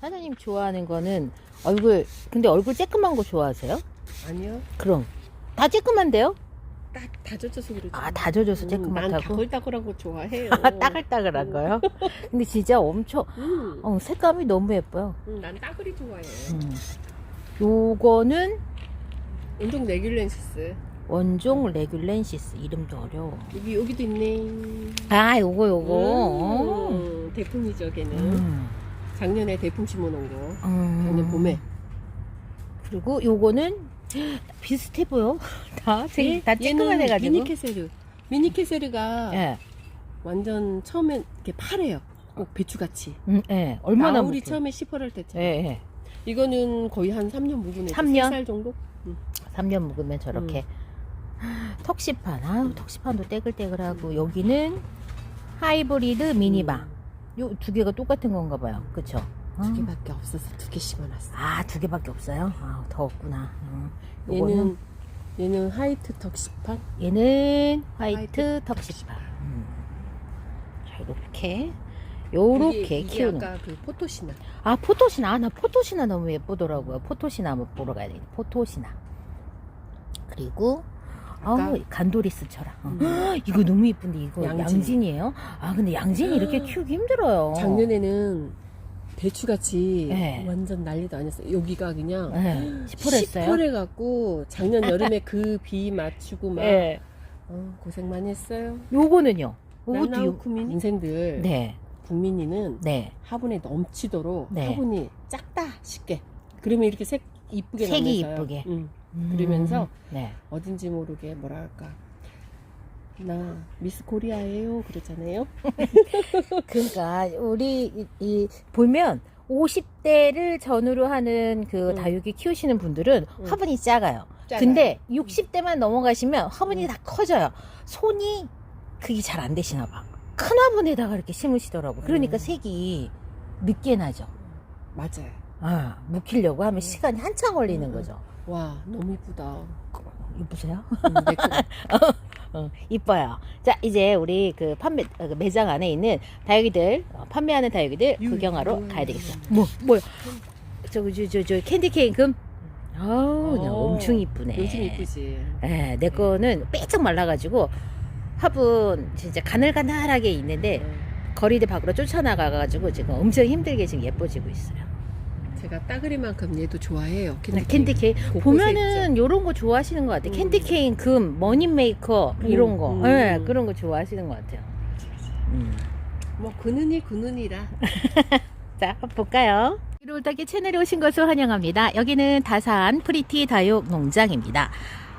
사장님 좋아하는 거는 얼굴 근데 얼굴 쬐끔한 거 좋아하세요? 아니요. 그럼 다 쬐끔한데요? 딱 다져져서 그러지. 아 다져져서 난 쬐끔하다고? 다글다글한 거 좋아해요. 따글따글한 거요? 근데 진짜 엄청 음, 어, 색감이 너무 예뻐요. 음, 난 따글이 좋아해. 음. 요거는 운동 레귤렌시스. 원종 레귤렌시스 이름도 어려워. 여기 여기도 있네. 아 요거 요거. 음, 대풍이죠, 걔는. 음. 작년에 대풍 심어놓은 거. 음. 작년 봄에. 그리고 요거는 비슷해 보여. 다 되게 다 쬐끔한 해가지고. 미니케세르. 미니케세르가 예. 완전 처음엔 이렇게 파래요. 꼭 배추같이. 음, 예. 얼마나 나울이 묵혀요? 처음에 시퍼럴 때쯤. 예, 예. 이거는 거의 한 3년 묵은 애. 3년? 3살 정도? 3년 묵으면 저렇게 음. 턱시판 아우 턱시판도 떼글떼글하고 여기는 하이브리드 미니바 요 두 개가 똑같은 건가 봐요. 그쵸? 두 개밖에 없어서 두개 심어놨어. 아 두 개밖에 없어요? 아더 없구나. 음. 요거는 얘는 얘는 하이트 턱시판. 얘는 화이트 화이트 턱시판 음. 자 이렇게. 요렇게 키우는 아까 그 포토시나. 아 포토시나? 아, 나 포토시나 너무 예쁘더라고요. 포토시나 한번 보러 가야 되겠다. 포토시나. 그리고 아까- 아우 간도리스처럼 어. 음. 이거 너무 예쁜데 이거 양진. 양진. 이에요아 근데 양진이 이렇게 키우기 힘들어요. 작년에는 배추같이 네. 완전 난리도 아니었어요. 여기가 그냥 네, 시퍼랬어요. 시퍼래 갖고 작년 여름에 그 비 맞추고 막 네. 어, 고생 많이 했어요. 요거는요. 요것도 나나우 요. 국민 인생들 네, 국민이는 네. 화분에 넘치도록 네. 화분이 작다 쉽게 그러면 이렇게 색 이쁘게 색이 나면서요. 이쁘게. 응. 음, 그러면서 네. 어딘지 모르게 뭐랄까 나 미스 코리아예요 그러잖아요. 그러니까 우리 이, 이 보면 50대를 전후로 하는 그 음. 다육이 키우시는 분들은 음. 화분이 작아요. 작아요. 근데 60대만 넘어가시면 화분이 음. 다 커져요. 손이 그게 잘 안 되시나 봐. 큰 화분에다가 이렇게 심으시더라고. 그러니까 음. 색이 늦게 나죠. 맞아요. 아, 묵히려고 하면 음. 시간이 한참 걸리는 음. 거죠. 와 너무 이쁘다. 이쁘세요? 어, 이뻐요. 자, 이제 우리 그 판매, 어, 그 매장 안에 있는 다육이들, 어, 판매하는 다육이들 유, 구경하러 유. 가야 되겠어요. 뭐, 뭐야? 저기, 저, 저, 저, 캔디 케이크 금? 아우, 그냥 어, 엄청 이쁘네. 요즘 이쁘지. 예, 내 거는 빼쩍 말라가지고 화분 진짜 가늘가늘하게 있는데 음. 거리대 밖으로 쫓아나가가지고 지금 엄청 힘들게 지금 예뻐지고 있어요. 제가 따그리만큼 얘도 좋아해요. 캔디, 캔디 곳곳에 보면은 요런 거 좋아하시는 것 같아요. 음. 캔디 케이크 금, 머니 메이커 이런 음, 거, 음. 예, 그런 거 좋아하시는 것 같아요. 음. 뭐 그는이 그는이라. 자, 볼까요? 이롤타기 채널에 오신 것을 환영합니다. 여기는 다산 프리티 다육 농장입니다.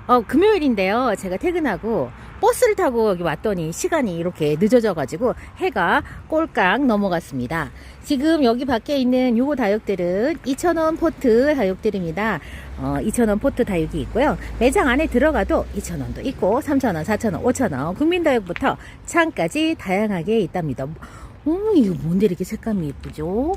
어, 금요일인데요. 제가 퇴근하고 버스를 타고 여기 왔더니 시간이 이렇게 늦어져가지고 해가 꼴깍 넘어갔습니다. 지금 여기 밖에 있는 요거 다육들은 2,000원 포트 다육들입니다. 어, 2,000원 포트 다육이 있고요. 매장 안에 들어가도 2,000원도 있고 3,000원, 4,000원, 5,000원 국민다육부터 창까지 다양하게 있답니다. 어, 이거 뭔데 이렇게 색감이 예쁘죠?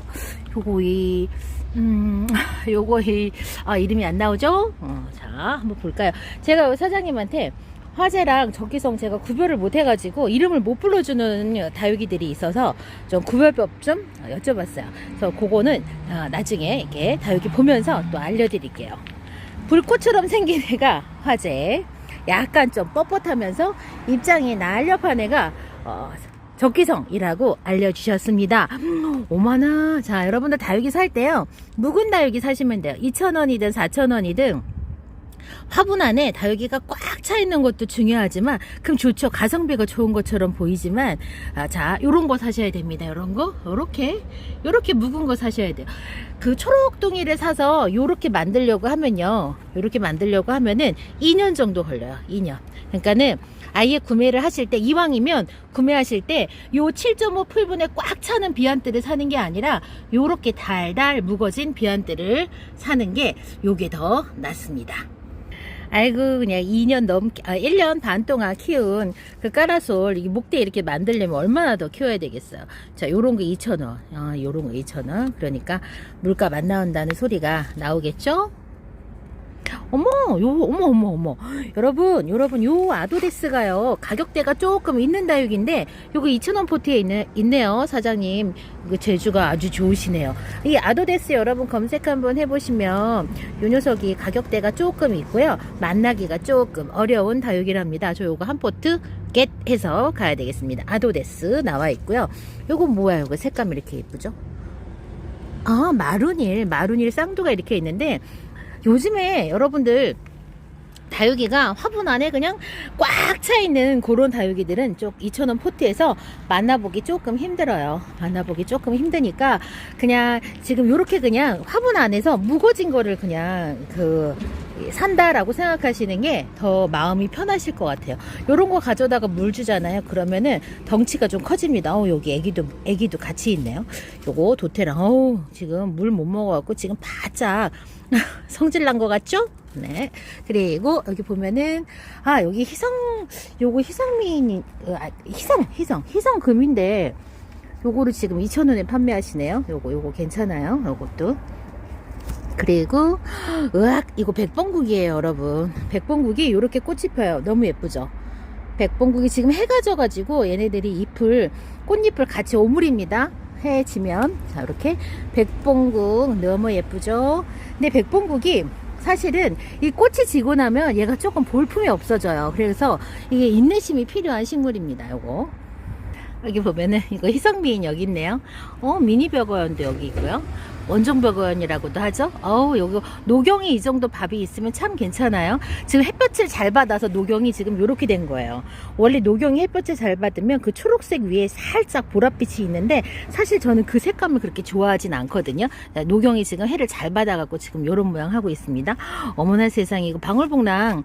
요거 이, 음, 요거 이, 아, 이름이 안 나오죠? 어, 자, 한번 볼까요? 제가 사장님한테 화재랑 적기성 제가 구별을 못 해가지고 이름을 못 불러주는 다육이들이 있어서 좀 구별법 좀 여쭤봤어요. 그래서 그거는 아, 나중에 이렇게 다육이 보면서 또 알려드릴게요. 불꽃처럼 생긴 애가 화재, 약간 좀 뻣뻣하면서 입장이 날렵한 애가 어, 적기성이라고 알려주셨습니다. 오마나. 자, 여러분들 다육이 살 때요. 묵은 다육이 사시면 돼요. 2,000원이든 4,000원이든 화분 안에 다육이가 꽉 차 있는 것도 중요하지만 그럼 좋죠. 가성비가 좋은 것처럼 보이지만 아, 자, 요런 거 사셔야 됩니다. 요런 거. 요렇게 요렇게 묵은 거 사셔야 돼요. 그 초록둥이를 사서 요렇게 만들려고 하면요. 요렇게 만들려고 하면은 2년 정도 걸려요. 2년. 그러니까는 아예 구매를 하실 때 이왕이면 구매하실 때 요 7.5 풀분에 꽉 차는 비안들을 사는 게 아니라 요렇게 달달 묵어진 비안들을 사는 게 요게 더 낫습니다. 아이고 그냥 2년 넘게 아 1년 반 동안 키운 그 까라솔 이 목대 이렇게 만들려면 얼마나 더 키워야 되겠어요. 자, 요런 거 2,000원. 아, 요런 거 2,000원. 그러니까 물값 안 나온다는 소리가 나오겠죠? 어머, 요, 어머, 어머, 어머. 여러분, 여러분, 요 아도데스가요, 가격대가 조금 있는 다육인데, 요거 2,000원 포트에 있네, 있네요, 사장님. 이거 재주가 아주 좋으시네요. 이 아도데스 여러분 검색 한번 해보시면, 요 녀석이 가격대가 조금 있고요. 만나기가 조금 어려운 다육이랍니다. 저 요거 한 포트 겟 해서 가야 되겠습니다. 아도데스 나와 있고요. 요거 뭐야, 요거 색감이 이렇게 예쁘죠? 아, 마루닐, 마루닐 쌍두가 이렇게 있는데, 요즘에 여러분들 다육이가 화분 안에 그냥 꽉 차 있는 그런 다육이들은 좀 2,000원 포트에서 만나보기 조금 힘들어요. 만나보기 조금 힘드니까 그냥 지금 요렇게 그냥 화분 안에서 묵어진 거를 그냥 그 산다라고 생각하시는 게 더 마음이 편하실 것 같아요. 요런 거 가져다가 물 주잖아요. 그러면은 덩치가 좀 커집니다. 어, 여기 애기도, 애기도 같이 있네요. 요거 도테랑, 어우, 지금 물 못 먹어갖고 지금 바짝 성질 난 것 같죠? 네. 그리고 여기 보면은, 아, 여기 희성, 요거 희성미인이, 어, 아, 희성, 희성, 희성 금인데, 요거를 지금 2,000원에 판매하시네요. 요거, 요거 괜찮아요. 요것도. 그리고, 으악, 이거 백봉국이에요, 여러분. 백봉국이 요렇게 꽃이 펴요. 너무 예쁘죠? 백봉국이 지금 해가 져가지고 얘네들이 잎을, 꽃잎을 같이 오므립니다. 해 지면. 자, 이렇게. 백봉국 너무 예쁘죠? 근데 백봉국이 사실은 이 꽃이 지고 나면 얘가 조금 볼품이 없어져요. 그래서 이게 인내심이 필요한 식물입니다. 요거. 여기 보면은 이거 희성미인 여기 있네요. 어, 미니 벽어연도 여기 있고요. 원종 벽어연이라고도 하죠. 어우, 여기 노경이 이 정도 밥이 있으면 참 괜찮아요. 지금 햇볕을 잘 받아서 노경이 지금 이렇게 된 거예요. 원래 노경이 햇볕을 잘 받으면 그 초록색 위에 살짝 보랏빛이 있는데 사실 저는 그 색감을 그렇게 좋아하진 않거든요. 자, 노경이 지금 해를 잘 받아갖고 지금 이런 모양 하고 있습니다. 어머나 세상에 이거 방울복랑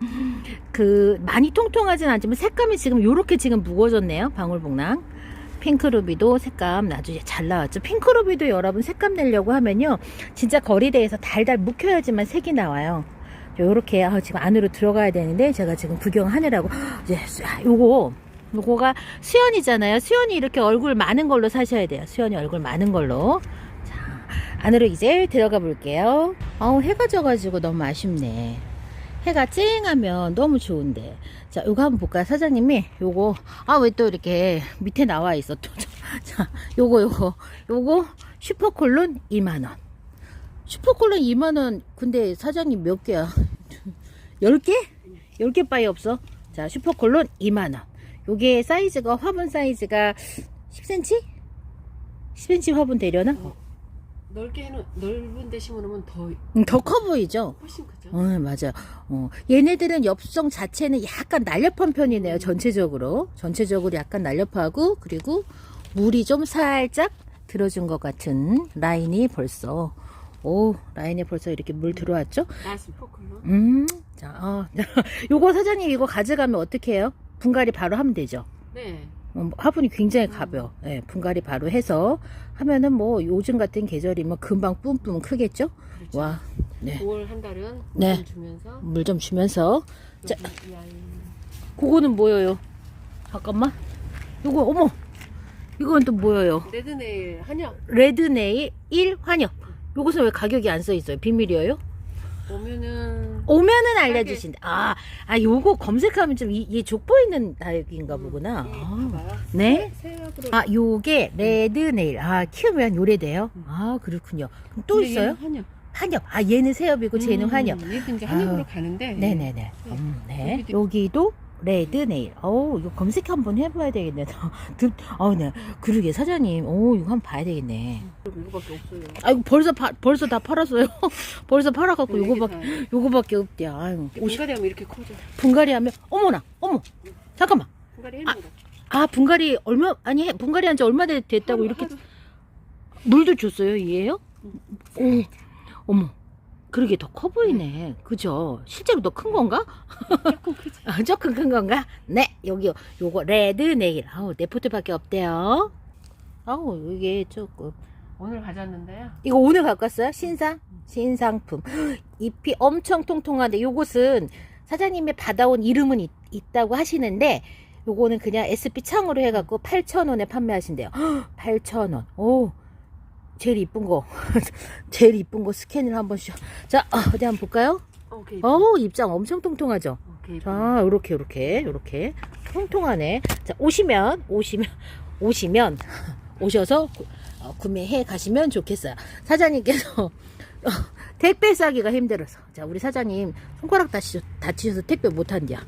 그 많이 통통하진 않지만 색감이 지금 이렇게 지금 무거워졌네요. 방울복랑. 핑크루비도 색감 아주 잘 나왔죠. 핑크루비도 여러분 색감 내려고 하면요. 진짜 거리대에서 달달 묵혀야지만 색이 나와요. 요렇게 아, 지금 안으로 들어가야 되는데 제가 지금 구경하느라고 이제 아, 요거 요거가 수연이잖아요. 수연이 이렇게 얼굴 많은 걸로 사셔야 돼요. 수연이 얼굴 많은 걸로. 자, 안으로 이제 들어가 볼게요. 어우, 해가 져가지고 너무 아쉽네. 해가 쨍하면 너무 좋은데. 자, 요거 한번 볼까요? 사장님이 요거, 아, 왜 또 이렇게 밑에 나와 있어, 또. 자, 요거, 요거, 요거, 슈퍼콜론 2만원. 슈퍼콜론 2만원, 근데 사장님 몇 개야? 10개? 10개 빠이 없어? 자, 슈퍼콜론 2만원. 요게 사이즈가, 화분 사이즈가 10cm? 10cm 화분 되려나? 넓게 해놓 넓은 데 심어놓으면 더 음, 더커 보이죠? 훨씬 크죠. 어, 맞아요. 어, 얘네들은 엽성 자체는 약간 날렵한 편이네요. 전체적으로. 전체적으로 약간 날렵하고, 그리고 물이 좀 살짝 들어준 것 같은 라인이 벌써, 오, 라인에 벌써 이렇게 물 들어왔죠? 나 스 포클로. 음, 자, 어, 요거 사장님 이거 가져가면 어떻게 해요? 분갈이 바로 하면 되죠? 네. 어, 화분이 굉장히 가벼워. 예, 분갈이 바로 해서 하면은 뭐 요즘 같은 계절이면 금방 뿜뿜 크겠죠? 그렇죠. 와, 네. 5월 한 달은 네. 좀 주면서 물 좀 주면서 자. 여기 이 아이 그거는 뭐예요? 잠깐만. 이거 어머. 이건 또 뭐예요? 레드네일 한약 레드네일 1 환엽. 요것은 왜 가격이 안 써 있어요? 비밀이에요? 오면은 오면은 알려주신다. 아, 아 요거 검색하면 좀 이, 이 족보 있는 다육인가 보구나. 예, 아. 네. 새약으로. 아, 요게 레드 네일. 아, 키우면 요래돼요. 아, 그렇군요. 그럼 또 근데 있어요? 얘는 한약. 환엽. 아, 얘는 새엽이고 쟤는 음, 환엽. 얘도 이제 한약으로 아. 가는데. 네네네. 음, 네. 여기도 레드 네일. 어우, 이거 검색 한번 해봐야 되겠네. 듣, 어, 네. 그러게, 사장님. 오, 이거 한번 봐야 되겠네. 이거밖에 없어요. 아이고, 벌써 파, 벌써 다 팔았어요. 벌써 팔아갖고 이게 요거밖에, 다 요거밖에 없대. 아유, 분갈이 하면 이렇게 커져. 분갈이 하면, 어머나, 어머. 잠깐만. 분갈이 해놓은 거. 아, 분갈이 얼마, 아니, 분갈이 한 지 얼마 됐- 됐다고 하루, 이렇게 하루. 물도 줬어요, 이에요? 응. 오, 어머. 그러게 더 커 보이네. 그죠? 실제로 더 큰 건가? 조금 크지. 아, 조금 큰 건가? 네, 여기요. 요거 레드 네일. 아우, 네 포트밖에 없대요. 아우, 이게 조금. 오늘 가져왔는데요. 이거 오늘 갖고 왔어요? 신상? 신상품. 잎이 엄청 통통한데 요것은 사장님이 받아온 이름은 있, 있다고 하시는데 요거는 그냥 SP 창으로 해갖고 8,000원에 판매하신대요. 8,000원. 오, 제일 이쁜 거. 제일 이쁜 거 스캔을 한번 씩. 자, 어, 어디 한번 볼까요? 어, 오케이. 어우, 입장 엄청 통통하죠? 오케이. 자, 요렇게, 요렇게, 요렇게. 통통하네. 자, 오시면, 오시면, 오시면, 오셔서 구, 어, 구매해 가시면 좋겠어요. 사장님께서, 어, 택배 싸기가 힘들어서. 자, 우리 사장님, 손가락 다치, 다치셔서 택배 못 한디야.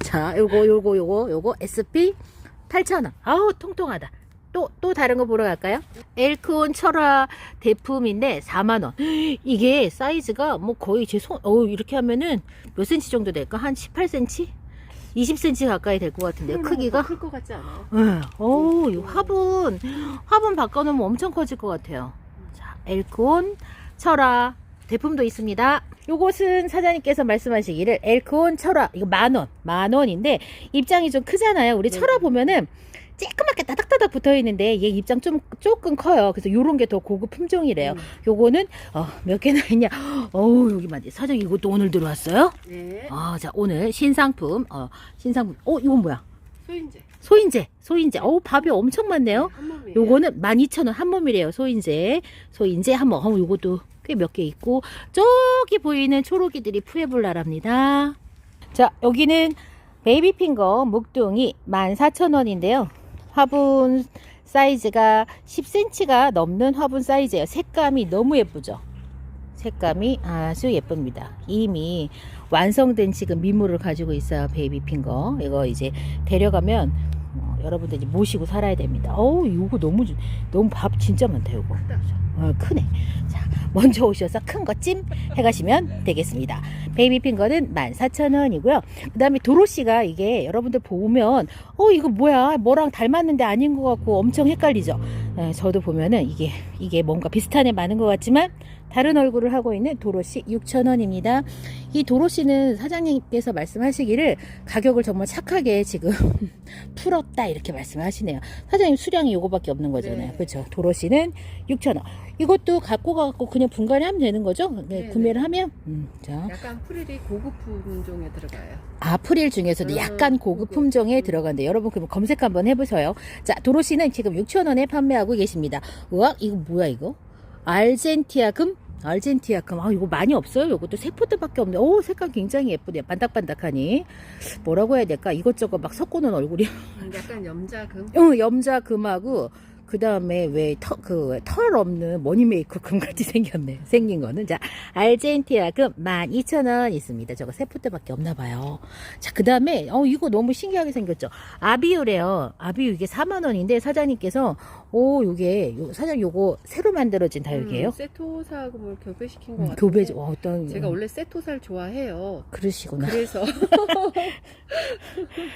자, 요거, 요거, 요거, 요거, SP 8,000원. 아우, 통통하다. 또, 또 다른 거 보러 갈까요? 엘크온 철화 대품인데 4만원. 이게 사이즈가 뭐 거의 제 손, 어 이렇게 하면은 몇 센치 정도 될까? 한 18cm? 20cm 가까이 될 것 같은데요, 크기가? 클 것 같지 않아요? 네. 오, 이 화분, 화분 바꿔놓으면 엄청 커질 것 같아요. 자, 엘크온 철화 제품도 있습니다. 요것은 사장님께서 말씀하시기를 엘크온 철화 이거 만 원, 만 원인데 입장이 좀 크잖아요. 우리 네. 철화 보면은 쬐끄맣게 따닥따닥 붙어 있는데 얘 입장 좀 조금 커요. 그래서 요런 게 더 고급 품종이래요. 음. 요거는 어, 몇 개나 있냐? 어우 여기만 사장 이것도 오늘 들어왔어요? 네. 아, 자 오늘 신상품, 어 신상품. 어 이건 뭐야? 소인제. 소인제, 소인제. 어우 밥이 엄청 많네요. 한 몸이에요. 요거는 12,000원 한 몸이래요. 소인제. 소인제 한 몸. 어, 요것도 꽤 몇 개 있고 저기 보이는 초록이들이 푸에블라랍니다. 자, 여기는 베이비핑거 묵둥이 14,000원인데요. 화분 사이즈가 10cm가 넘는 화분 사이즈예요. 색감이 너무 예쁘죠? 색감이 아주 예쁩니다. 이미 완성된 지금 미모를 가지고 있어요. 베이비핑거. 이거 이제 데려가면 어, 여러분들 이제 모시고 살아야 됩니다. 어우, 이거 너무, 주- 너무 밥 진짜 많다, 이거. 어, 크네. 자, 먼저 오셔서 큰 거 찜 해가시면 되겠습니다. 베이비 핑거는 14,000원이고요. 그 다음에 도로시가 이게 여러분들 보면, 어, 이거 뭐야. 뭐랑 닮았는데 아닌 것 같고 엄청 헷갈리죠. 예, 저도 보면은 이게, 이게 뭔가 비슷한 애 많은 것 같지만, 다른 얼굴을 하고 있는 도로시 6,000원입니다. 이 도로시는 사장님께서 말씀하시기를 가격을 정말 착하게 지금 풀었다 이렇게 말씀하시네요. 사장님 수량이 요거밖에 없는 거잖아요. 네. 그렇죠. 도로시는 6,000원. 이것도 갖고 가고 그냥 분갈이 하면 되는 거죠? 네, 네, 구매를 하면. 음, 자. 약간 프릴이 고급 품종에 들어가요. 아 프릴 중에서도 음, 약간 고급. 품종에 음. 들어간대. 여러분 그럼 검색 한번 해보세요. 자, 도로시는 지금 6,000원에 판매하고 계십니다. 우와, 이거 뭐야 이거? 알젠티아 금? 알젠티아 금. 아, 이거 많이 없어요. 이것도 세 포트밖에 없네. 오, 색깔 굉장히 예쁘네요. 반딱반딱하니. 뭐라고 해야 될까? 이것저것 막 섞어놓은 얼굴이. 음, 약간 염자금. 어, 염자금하고 그 다음에 왜그털 없는 머니메이커 금 같이 생겼네. 생긴 거는 자 알젠티아 금 12,000원 있습니다. 저거 세 푸트밖에 없나 봐요. 자그 다음에 어 이거 너무 신기하게 생겼죠. 아비유래요. 아비유 이게 4만 원인데 사장님께서 오 요게 요, 사장 요거 새로 만들어진 다육이에요. 음, 세토사금을 교배시킨 것 음, 같아요. 교배 어, 어떤 제가 원래 세토사를 좋아해요. 그러시구나. 그래서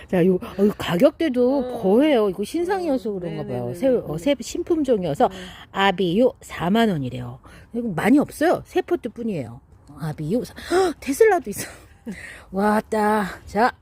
자, 요, 어, 이 가격대도 어. 거해요. 이거 신상이어서 그런가 봐요. 새, 어, 새 신품종이어서 음, 아비유 4만 원이래요. 이거 많이 없어요. 세 포트 뿐이에요. 아비유 사- 헉, 테슬라도 있어. 왔다. 자.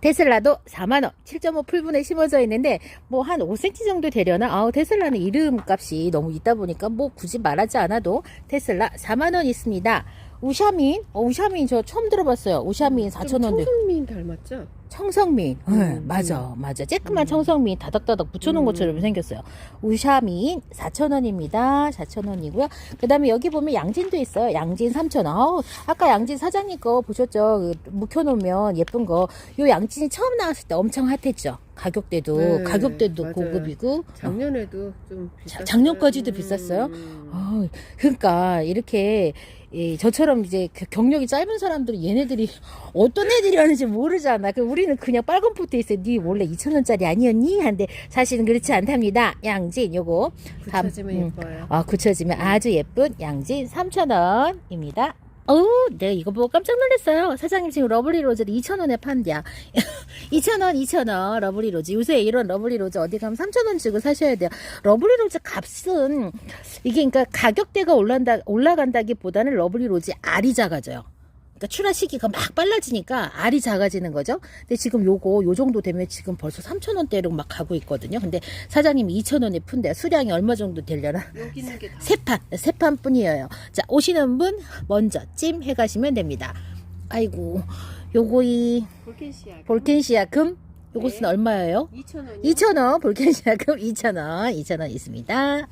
테슬라도 4만원, 7.5 풀분에 심어져 있는데, 뭐 한 5cm 정도 되려나? 아우, 테슬라는 이름 값이 너무 있다 보니까, 뭐 굳이 말하지 않아도 테슬라 4만원 있습니다. 우샤민? 어, 우샤민 저 처음 들어봤어요. 우샤민 좀 4,000원대. 청성민 닮았죠? 청성민. 네, 음, 맞아, 맞아. 쬐끄만 음. 청성민 다닥다닥 붙여놓은 음. 것처럼 생겼어요. 우샤민 4,000원입니다. 4,000원이고요. 그 다음에 여기 보면 양진도 있어요. 양진 3,000원. 아우, 아까 양진 사장님 거 보셨죠? 그 묵혀놓으면 예쁜 거. 요 양진이 처음 나왔을 때 엄청 핫했죠. 가격대도, 네, 가격대도 맞아요. 고급이고. 작년에도 좀 자, 비쌌어요. 작년까지도 비쌌어요? 음. 아, 그러니까 이렇게 이, 저처럼 이제 그 경력이 짧은 사람들은 얘네들이 어떤 애들이었는지 모르잖아. 그 우리는 그냥 빨간 포트 있어요. 니 원래 2천 원짜리 아니었니? 한데 사실은 그렇지 않답니다. 양진 요거 붙여지면 음. 예뻐요. 아 굳혀지면 아주 예쁜 양진 3천 원입니다. 어우, 내가 이거 보고 깜짝 놀랐어요. 사장님 지금 러블리 로즈를 2,000원에 판대야. 2,000원, 2,000원, 러블리 로즈. 요새 이런 러블리 로즈 어디 가면 3,000원 주고 사셔야 돼요. 러블리 로즈 값은, 이게 그러니까 가격대가 올란다, 올라간다기 보다는 러블리 로즈 알이 작아져요. 그러니까 출하 시기가 막 빨라지니까 알이 작아지는 거죠. 근데 지금 요거 요 정도 되면 지금 벌써 3,000원대로 막 가고 있거든요. 근데 사장님이 2,000원에 푼대요. 수량이 얼마 정도 되려나? 여기 있는 게 다. 세 판, 세 판 뿐이에요. 자, 오시는 분 먼저 찜 해 가시면 됩니다. 아이고, 요거 이 볼켄시아. 볼켄시아 금, 요것은 네. 얼마예요? 2,000원. 2,000원, 볼켄시아 금 2,000원, 2,000원 있습니다.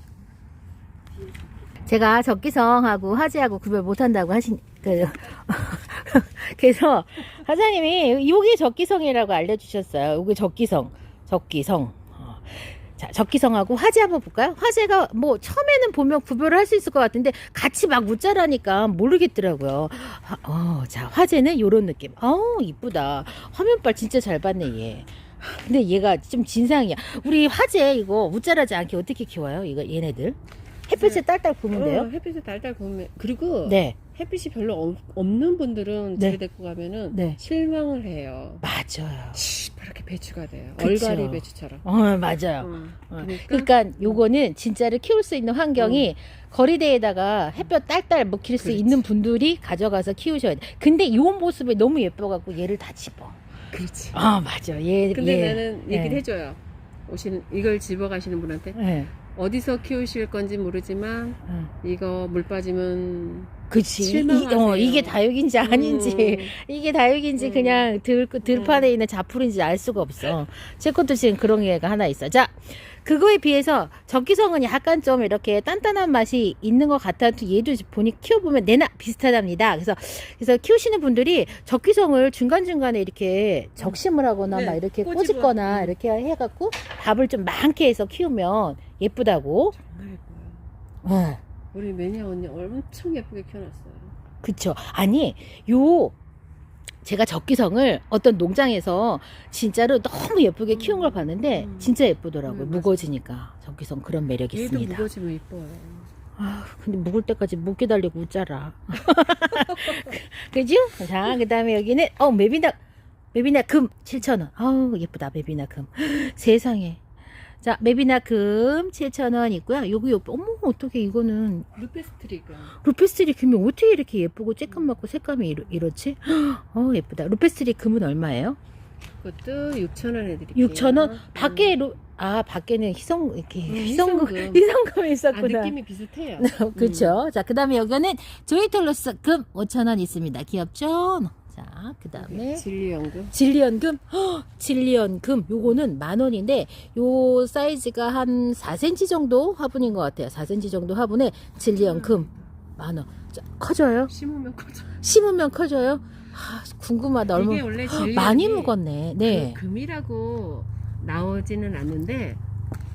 제가 적기성하고 화재하고 구별 못 한다고 하신, 그- 그래서 사장님이 요게 적기성이라고 알려주셨어요. 요게 적기성, 적기성. 어. 자, 적기성하고 화재 한번 볼까요? 화재가 뭐 처음에는 보면 구별을 할 수 있을 것 같은데 같이 막 웃자라니까 모르겠더라고요. 화- 어, 자, 화재는 요런 느낌. 어우, 이쁘다. 화면빨 진짜 잘 봤네, 얘. 근데 얘가 좀 진상이야. 우리 화재 이거 웃자라지 않게 어떻게 키워요? 이거 얘네들? 햇빛에 딸딸 보면 돼요? 어, 햇빛에 달달 보면 그리고 네. 햇빛이 별로 없- 없는 분들은 네. 데리고 가면은 네. 실망을 해요. 맞아요. 시퍼렇게 배추가 돼요. 그쵸. 얼갈이 배추처럼. 어, 맞아요. 음, 어, 그러니까, 그러니까 요거는 진짜를 키울 수 있는 환경이 거리대에다가 햇볕 딸딸 먹힐 수 그렇지. 있는 분들이 가져가서 키우셔야 돼. 근데 요 모습이 너무 예뻐갖고 얘를 다 집어. 그렇지. 아, 맞아. 얘, 근데 얘. 나는 얘기를 네. 해줘요. 오시는 이걸 집어 가시는 분한테 네. 어디서 키우실 건지 모르지만 응. 이거 물 빠지면 그치. 이, 실망하세요. 어, 이게 다육인지 아닌지, 음, 이게 다육인지 음. 그냥 들, 들판에 있는 자풀인지 알 수가 없어. 제 것도 지금 그런 게가 하나 있어. 자, 그거에 비해서 적기성은 약간 좀 이렇게 단단한 맛이 있는 것 같아도 얘도 보니 키워보면 내나 비슷하답니다. 그래서, 그래서 키우시는 분들이 적기성을 중간중간에 이렇게 적심을 하거나 네, 막 이렇게. 꼬집거나 음. 이렇게 해갖고 밥을 좀 많게 해서 키우면 예쁘다고. 정말 예뻐요. 어. 우리 매니아 언니 엄청 예쁘게 키워놨어요. 그쵸. 아니, 요, 제가 적기성을 어떤 농장에서 진짜로 너무 예쁘게 키운 걸 봤는데, 음. 진짜 예쁘더라고요. 음. 무거워지니까. 적기성 그런 매력이 얘도 있습니다. 무거지면 예뻐요. 아, 근데 묵을 때까지 묵게 달리고 웃자라. 그죠? 자, 그 다음에 여기는, 어, 메비나, 메비나 금 7,000원. 아우, 예쁘다, 메비나 금. 세상에. 자, 메비나 금 7,000원 있고요. 요거, 요거, 어머, 어떻게 이거는 루페스트리가 루페스트리 금이 어떻게 이렇게 예쁘고 쬐끔맣고 색감이 이러, 이렇지? 어 예쁘다. 루페스트리 금은 얼마예요? 그것도 6천 원 해 드릴게요. 6천 원? 음. 밖에 루, 아 밖에는 희성 이렇게 음, 희성금 희성금. 희성금이 아 있었구나. 느낌이 비슷해요. 그렇죠. 자 그다음에 여기는 조이톨로스 금 5천 원 있습니다. 귀엽죠? 자 그 다음에 진리연금. 진리연금 헉, 진리연금 요거는 만 원인데 요 사이즈가 한 4cm 정도 화분인 것 같아요. 4cm 정도 화분에 진리연금 만 원. 자, 커져요? 심으면 커져. 심으면 커져요? 아, 궁금하다. 얼마 이게 원래 진리연금이 많이 묵었네. 네. 그 금이라고 나오지는 않는데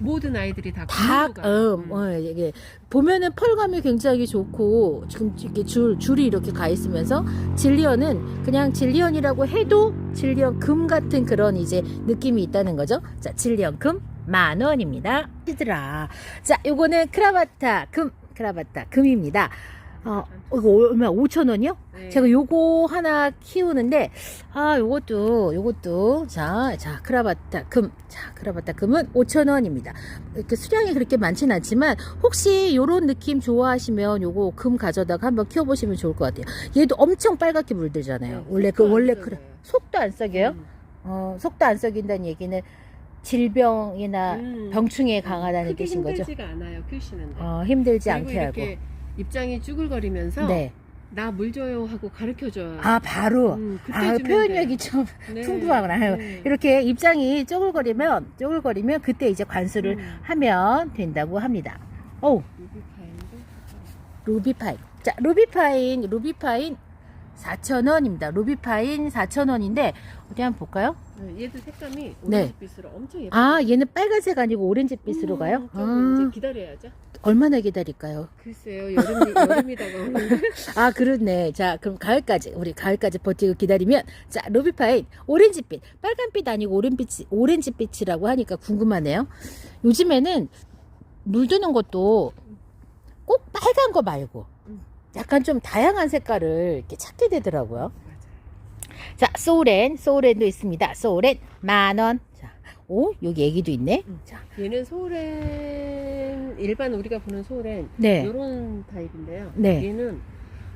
모든 아이들이 다 다, 음. 어, 이게 보면은 펄감이 굉장히 좋고 지금 이렇게 줄 줄이 이렇게 가 있으면서 진리언은 그냥 진리언이라고 해도 진리언 금 같은 그런 이제 느낌이 있다는 거죠. 자, 진리언 금 만 원입니다. 시들아. 자, 요거는 크라바타 금 크라바타 금입니다. 어, 이거 얼마? 5천 원이요? 네. 제가 요거 하나 키우는데 아 요것도 요것도 자, 자 크라바타 금. 자, 크라바타 금은 5,000원입니다. 이렇게 수량이 그렇게 많진 않지만 혹시 요런 느낌 좋아하시면 요거 금 가져다가 한번 키워 보시면 좋을 것 같아요. 얘도 엄청 빨갛게 물들잖아요. 네, 원래 그 원래. 그래. 속도 안 썩여요? 음. 어, 속도 안 썩인다는 얘기는 질병이나 음. 병충해에 강하다는 크게 뜻인 거죠. 힘들지가 않아요 키우시는데. 어, 힘들지 않게 하고. 입장이 쭈글거리면서 네. 나 물 줘요 하고 가르쳐줘요. 아, 바로. 음, 그때 아, 주면 표현력이 돼요. 좀 네. 풍부하구나. 네. 이렇게 입장이 쪼글거리면 쪼글거리면 그때 이제 관수를 음. 하면 된다고 합니다. 오 루비파인. 자 루비파인 루비파인 4,000원입니다. 루비파인 4,000원인데 어디 한번 볼까요? 네, 얘도 색감이 네. 오렌지빛으로 엄청 예뻐요. 아 얘는 빨간색 아니고 오렌지빛으로 음, 가요? 좀 아, 이제 기다려야죠. 얼마나 기다릴까요? 글쎄요 여름 여름이 다가 오는데 아 그렇네. 자 그럼 가을까지 우리 가을까지 버티고 기다리면 자 루비파인 오렌지빛 빨간빛 아니고 오렌빛 오렌지빛이라고 하니까 궁금하네요. 요즘에는 물드는 것도 꼭 빨간 거 말고 약간 좀 다양한 색깔을 이렇게 찾게 되더라고요. 자 소렌 소렌도 있습니다. 소렌 만 원. 자, 오 여기 애기도 있네. 음. 자, 얘는 소렌 일반 우리가 보는 소렌 네. 이런 타입인데요. 네. 얘는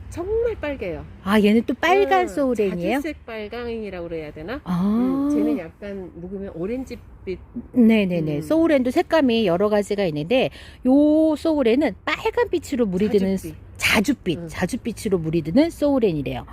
정말 빨개요. 아 얘는 또 빨간 음, 소렌이에요? 자주색 빨강이라고 그래야 되나? 아. 음, 쟤는 약간 묵으면 오렌지빛 네네네. 음. 소울엔도 색감이 여러 가지가 있는데 요 소울엔은 빨간 빛으로 물이 드는 자줏빛. 자줏빛, 음. 자줏빛으로 물이 드는 소울엔이래요.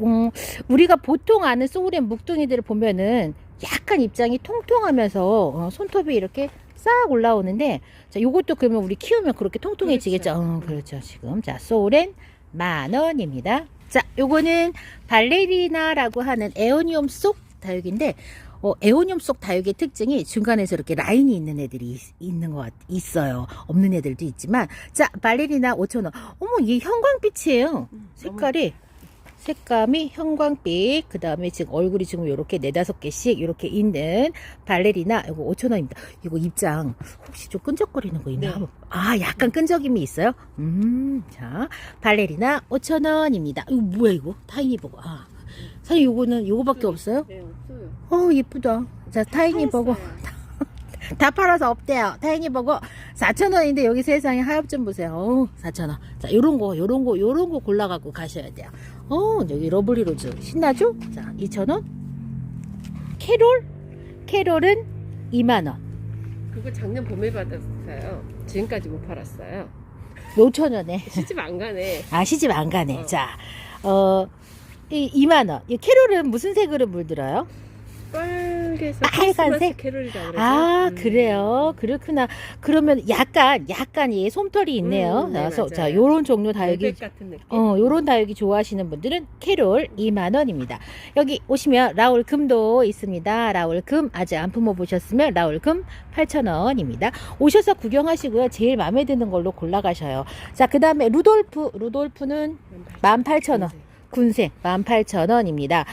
음, 우리가 보통 아는 소울엔 묵둥이들을 보면은 약간 입장이 통통하면서 어, 손톱이 이렇게 싹 올라오는데 자, 요것도 그러면 우리 키우면 그렇게 통통해지겠죠. 그렇죠. 어, 그렇죠. 지금 자, 소울엔 만 원입니다. 자, 요거는 발레리나라고 하는 에오니움 속 다육인데 어, 에오니움 속 다육의 특징이 중간에서 이렇게 라인이 있는 애들이 있, 있는 것 같, 있어요. 없는 애들도 있지만 자, 발레리나 5,000원. 어머, 이게 형광빛이에요. 색깔이 색감이 형광빛 그 다음에 지금 얼굴이 지금 요렇게 네다섯 개씩 요렇게 있는 발레리나 이거 5천원입니다 이거 입장 혹시 좀 끈적거리는 거 있나 네. 아 약간 끈적임이 있어요 음자 발레리나 5천원입니다 이거 뭐야 이거 타이니 버거 아 사실 요거는 요거밖에 없어요 네, 없어요. 어 예쁘다 자 타이니 버거. 다 팔아서 없대요. 타이니 버거 4,000원인데 여기 세상에 하엽 좀 보세요. 어우, 4,000원. 자, 요런 거, 요런 거, 요런 거 골라갖고 가셔야 돼요. 어, 여기 러블리 로즈. 신나죠? 자, 2,000원. 캐롤? 캐롤은 2만원. 그거 작년 봄에 받았어요. 지금까지 못 팔았어요. 5,000원에. 시집 안 가네. 아, 시집 안 가네. 어. 자, 어, 이 2만원. 이 캐롤은 무슨 색으로 물들어요? 빨 개서 빨간색? 크리스마스 캐롤이라 그러죠. 아, 음. 그래요? 그렇구나. 그러면 약간, 약간 이 솜털이 있네요. 음, 네, 그래서 자, 맞아요. 요런 종류 다육이 같은 느낌. 어, 요런 다육이 좋아하시는 분들은 캐롤 2만 원입니다. 여기 오시면 라울 금도 있습니다. 라울 금 아직 안 품어 보셨으면 라울 금 8,000원입니다. 오셔서 구경하시고요. 제일 마음에 드는 걸로 골라 가셔요. 자, 그 다음에 루돌프. 루돌프는 18,000원. 군생 18,000원입니다.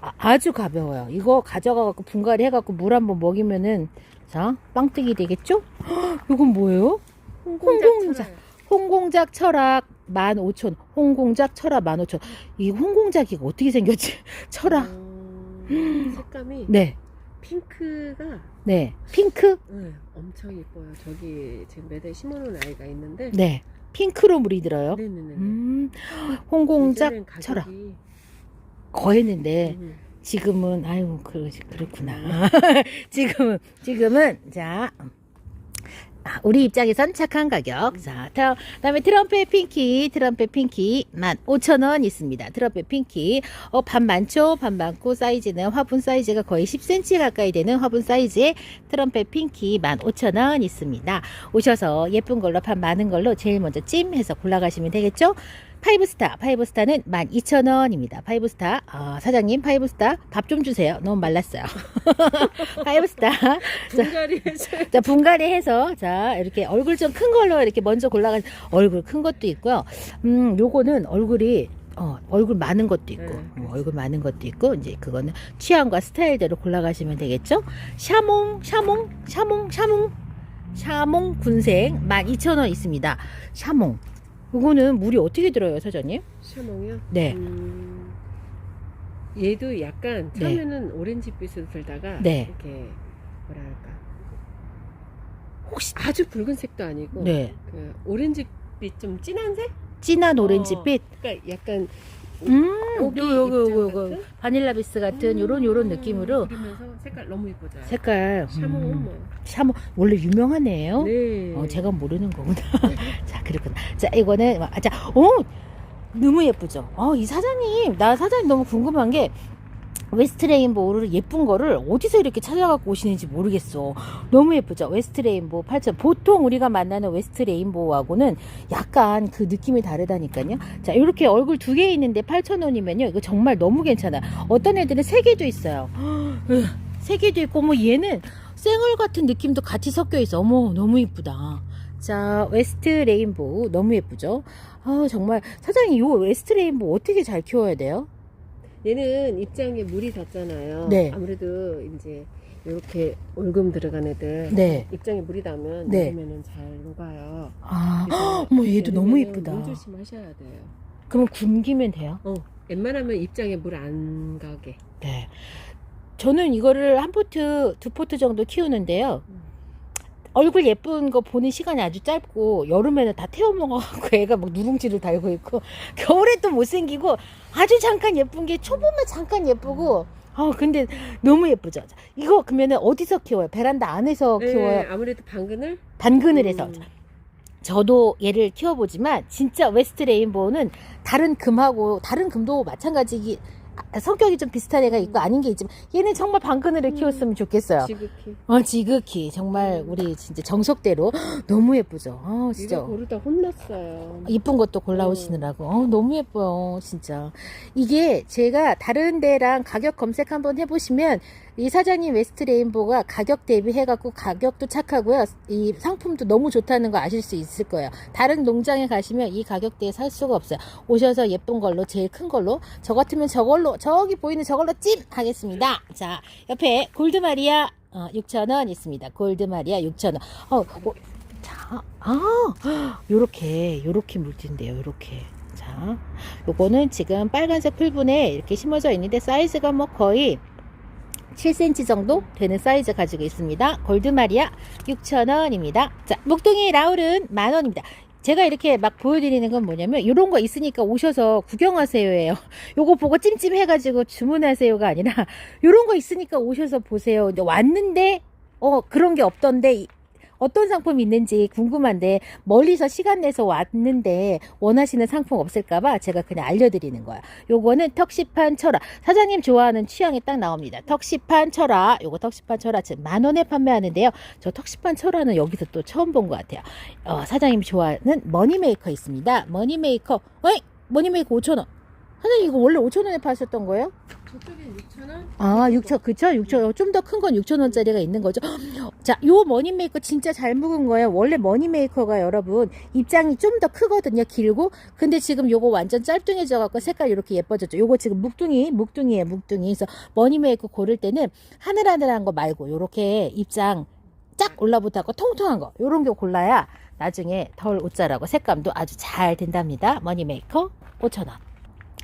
아, 주 가벼워요. 이거 가져가갖고 분갈이 해갖고 물 한번 먹이면은 자, 빵뜨기 되겠죠? 헉, 이건 뭐예요? 홍공작. 홍공작 철학 15,000원. 홍공작 철학 15,000원. 이 홍공작이 어떻게 생겼지? 철학. 음, 색감이 네. 핑크가 네. 핑크? 네, 엄청 예뻐요. 저기 지금 매대 심어놓은 아이가 있는데. 네. 핑크로 물이 들어요. 네네네. 음. 홍공작 철학. 거했는데 음, 지금은 아유 그 그렇구나. 지금은 지금은 자 아, 우리 입장에선 착한 가격. 자, 다- 다음에 트럼펫 핑키, 트럼펫 핑키 15,000원 있습니다. 트럼펫 핑키. 어, 반 많죠? 반 많고 사이즈는 화분 사이즈가 거의 10cm 가까이 되는 화분 사이즈의 트럼펫 핑키 15,000원 있습니다. 오셔서 예쁜 걸로 반 많은 걸로 제일 먼저 찜해서 골라가시면 되겠죠? 파이브스타, 파이브스타는 12,000원입니다. 파이브스타, 아, 사장님, 파이브스타 밥 좀 주세요. 너무 말랐어요. 파이브스타. 분갈이에서 자, 분갈이 해서, 자, 이렇게 얼굴 좀 큰 걸로 이렇게 먼저 골라가, 얼굴 큰 것도 있고요. 음, 요거는 얼굴이, 어, 얼굴 많은 것도 있고, 네, 어, 얼굴 많은 것도 있고, 이제 그거는 취향과 스타일대로 골라가시면 되겠죠? 샤몽, 샤몽, 샤몽, 샤몽, 샤몽 군생 12,000원 있습니다. 샤몽. 요거는 물이 어떻게 들어요, 사장님? 샤몽이요. 네. 음, 얘도 약간 네. 처음에는 오렌지빛으로 들다가 네. 이렇게 뭐랄까 혹시, 아주 붉은색도 아니고 네. 그 오렌지빛 좀 진한 색? 진한 오렌지빛? 그러니까 약간 음, 고기 요, 요, 요, 입장 요, 요, 같은? 바닐라 비스 같은 요런, 요런 느낌으로 그러면서 색깔 너무 예쁘죠. 색깔. 샤몽은 음, 뭐. 샤몽, 원래 유명하네요. 네. 어, 제가 모르는 거구나. 자, 그렇구나. 자, 이거는, 아, 자, 어, 너무 예쁘죠? 어, 이 사장님, 나 사장님 너무 궁금한 게, 웨스트 레인보우를 예쁜 거를 어디서 이렇게 찾아갖고 오시는지 모르겠어. 너무 예쁘죠? 웨스트 레인보우 8천. 보통 우리가 만나는 웨스트 레인보우하고는 약간 그 느낌이 다르다니까요. 자, 이렇게 얼굴 두 개 있는데 8,000원이면요. 이거 정말 너무 괜찮아요. 어떤 애들은 세 개도 있어요. 으, 세 개도 있고, 뭐 얘는 쌩얼 같은 느낌도 같이 섞여 있어. 어머, 너무 이쁘다. 자, 웨스트 레인보우 너무 예쁘죠? 아, 정말 사장님 이 웨스트 레인보우 어떻게 잘 키워야 돼요? 얘는 입장에 물이 닿잖아요. 네. 아무래도 이제 이렇게 올금 들어간 애들 네. 입장에 물이 닿으면 네. 녹으면은 잘 녹아요. 아, 어머 얘도 너무 여름에는 이쁘다. 물 조심하셔야 돼요. 그럼 굶기면 돼요? 어, 웬만하면 입장에 물 안 가게. 네. 저는 이거를 한 포트, 두 포트 정도 키우는데요. 음. 얼굴 예쁜 거 보는 시간이 아주 짧고 여름에는 다 태워 먹어갖고 애가 막 누룽지를 달고 있고 겨울에 또 못생기고 아주 잠깐 예쁜 게 초보면 잠깐 예쁘고 아 근데 너무 예쁘죠. 자, 이거 그러면은 어디서 키워요? 베란다 안에서 네, 키워요? 아무래도 당근을 반그늘 해서 음, 저도 얘를 키워보지만 진짜 웨스트 레인보우는 다른 금하고 다른 금도 마찬가지기 아, 성격이 좀 비슷한 애가 있고 아닌 게 있지만 얘는 정말 방그늘을 음. 키웠으면 좋겠어요. 지극히. 어, 지극히 정말 우리 진짜 정석대로 너무 예쁘죠. 어, 진짜 이거 고르다 혼났어요. 이쁜 것도 골라오시느라고 어, 너무 예뻐요, 진짜. 이게 제가 다른 데랑 가격 검색 한번 해보시면 이 사장님 웨스트 레인보가 가격 대비해갖고 가격도 착하고요. 이 상품도 너무 좋다는 거 아실 수 있을 거예요. 다른 농장에 가시면 이 가격대에 살 수가 없어요. 오셔서 예쁜 걸로 제일 큰 걸로 저 같으면 저걸로 저기 보이는 저걸로 찜 하겠습니다. 자 옆에 골드마리아 어, 6,000원 있습니다. 골드마리아 6,000원. 어, 어, 자, 아, 요렇게, 요렇게 물진데요, 요렇게. 자, 요거는 지금 빨간색 풀분에 이렇게 심어져 있는데 사이즈가 뭐 거의 7cm 정도 되는 사이즈 가지고 있습니다. 골드마리아 6,000원입니다. 자, 목동이 라울은 만원입니다. 제가 이렇게 막 보여드리는 건 뭐냐면 이런 거 있으니까 오셔서 구경하세요예요. 요거 보고 찜찜해가지고 주문하세요가 아니라 이런 거 있으니까 오셔서 보세요. 왔는데 어 그런 게 없던데 이- 어떤 상품이 있는지 궁금한데 멀리서 시간 내서 왔는데 원하시는 상품 없을까봐 제가 그냥 알려드리는 거야. 요거는 턱시판 철화 사장님 좋아하는 취향이 딱 나옵니다. 턱시판 철화 요거 턱시판 철화 지금 만 원에 판매하는데요. 저 턱시판 철화는 여기서 또 처음 본 것 같아요. 어, 사장님이 좋아하는 머니메이커 있습니다. 머니메이커 어이 머니메이커 5천 원. 사장님 이거 원래 5천 원에 파셨던 거예요? 저쪽엔 6,000원? 아, 6천, 그쵸? 6천, 좀 더 큰 건 6천 원짜리가 있는 거죠. 자, 요 머니메이커 진짜 잘 묵은 거예요. 원래 머니메이커가 여러분 입장이 좀 더 크거든요. 길고. 근데 지금 요거 완전 짤뚱해져 갖고 색깔 이렇게 예뻐졌죠. 요거 지금 묵둥이, 묵둥이에요, 묵둥이. 그래서 머니메이커 고를 때는 하늘하늘한 거 말고 요렇게 입장 쫙 올라붙었고 통통한 거 요런 게 골라야 나중에 덜 옷자라고 색감도 아주 잘 된답니다. 머니메이커 5천 원.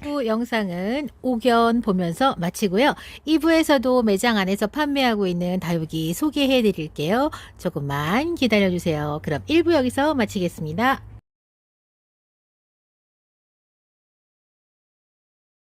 2부 영상은 옥연 보면서 마치고요. 2부에서도 매장 안에서 판매하고 있는 다육이 소개해 드릴게요. 조금만 기다려 주세요. 그럼 1부 여기서 마치겠습니다.